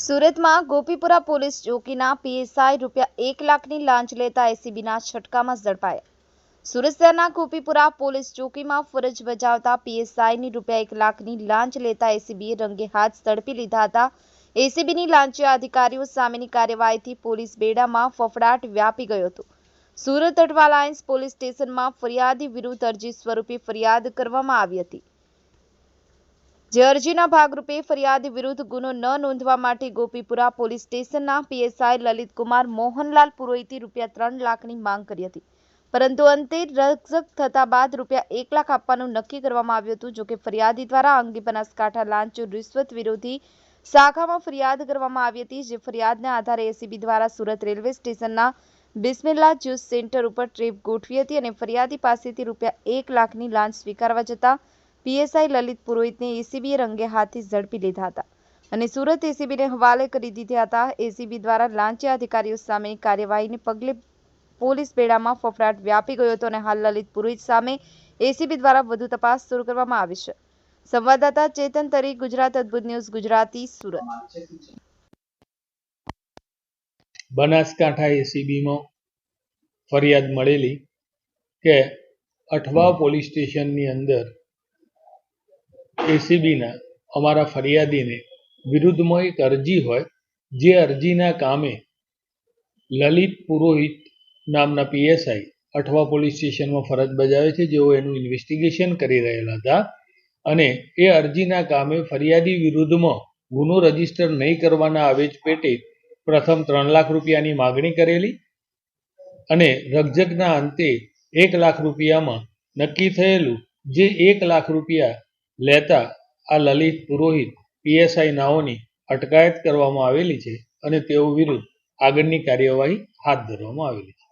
સુરતમાં Gopipura police ચોકીના PSI રૂપિયા એક લાખની લાંચ લેતા એસીબીના છટકામાં ઝડપાયા. સુરત શહેરના ગોપીપુરા પોલીસ ચોકીમાં ફરજ બજાવતા પીએસઆઈની રૂપિયા એક લાખની લાંચ લેતા એસીબીએ રંગે હાથ ઝડપી લીધા હતા. એસીબીની લાંચિયા અધિકારીઓ સામેની કાર્યવાહીથી પોલીસ બેડામાં ફફડાટ વ્યાપી ગયો હતો. સુરત અટવા લાઇન્સ પોલીસ સ્ટેશનમાં ફરિયાદી વિરુદ્ધ અરજી સ્વરૂપે ફરિયાદ કરવામાં આવી હતી. જે અરજીના ભાગરૂપે ફરિયાદ વિરુદ્ધ ગુનો ન નોંધવા માટે ગોપીપુરા પોલીસ સ્ટેશનના પીએસઆઈ લલિતકુમાર મોહનલાલ પુરોહિતે રૂપિયા ત્રણ લાખની માંગ કરી હતી. પરંતુ અંતે રક્ષક થતા બાદ રૂપિયા એક લાખ આપવાનું નક્કી કરવામાં આવ્યું હતું, જોકે ફરિયાદી દ્વારા અંગે બનાસકાંઠા લાંચ રિશ્વત વિરોધી શાખામાં ફરિયાદ કરવામાં આવી હતી, જે ફરિયાદના આધારે એસીબી દ્વારા સુરત રેલવે સ્ટેશનના બિસ્મિલ્લા જ્યુસ સેન્ટર ઉપર ટ્રીપ ગોઠવી હતી અને ફરિયાદી પાસેથી રૂપિયા એક લાખની લાંચ સ્વીકારવા જતાં પીએસઆઈ લલિત પુરોહિતને એસીબીએ રંગે હાથથી ઝડપી લીધા હતા અને સુરત એસીબીને હવાલે કરી દીધા હતા. એસીબી દ્વારા લાંચિયા અધિકારીઓ સામેની કાર્યવાહીને પગલે પોલીસ બેડામાં ફફડાટ વ્યાપી ગયો હતો અને હાલ લલિત પુરોહિત સામે એસીબી દ્વારા વધુ તપાસ શરૂ કરવામાં આવી છે. સંવાદદાતા ચેતન તરી, ગુજરાત અદ્ભુત ન્યૂઝ, ગુજરાતી સુરત. બનાસકાંઠા એસીબીમાં ફરિયાદ મળેલી કે અઠવા પોલીસ સ્ટેશનની અંદર એસીબીના અમારા ફરિયાદીને વિરુદ્ધમાં એક અરજી હોય, જે અરજીના કામે લલિત પુરોહિત નામના પીએસઆઈ અઠવા પોલીસ સ્ટેશનમાં ફરજ બજાવે છે, જેઓ એનું ઇન્વેસ્ટિગેશન કરી રહેલા હતા અને એ અરજીના કામે ફરિયાદી વિરુદ્ધમાં ગુનો રજિસ્ટર નહીં કરવાના આવેજ પેટે પ્રથમ ત્રણ લાખ રૂપિયાની માગણી કરેલી અને રકઝકના અંતે એક લાખ રૂપિયામાં નક્કી થયેલું જે એક લાખ રૂપિયા લેતા આ લલિત પુરોહિત પીએસઆઈ નાઓની અટકાયત કરવામાં આવેલી છે અને તેઓ વિરુદ્ધ આગળની કાર્યવાહી હાથ ધરવામાં આવેલી છે.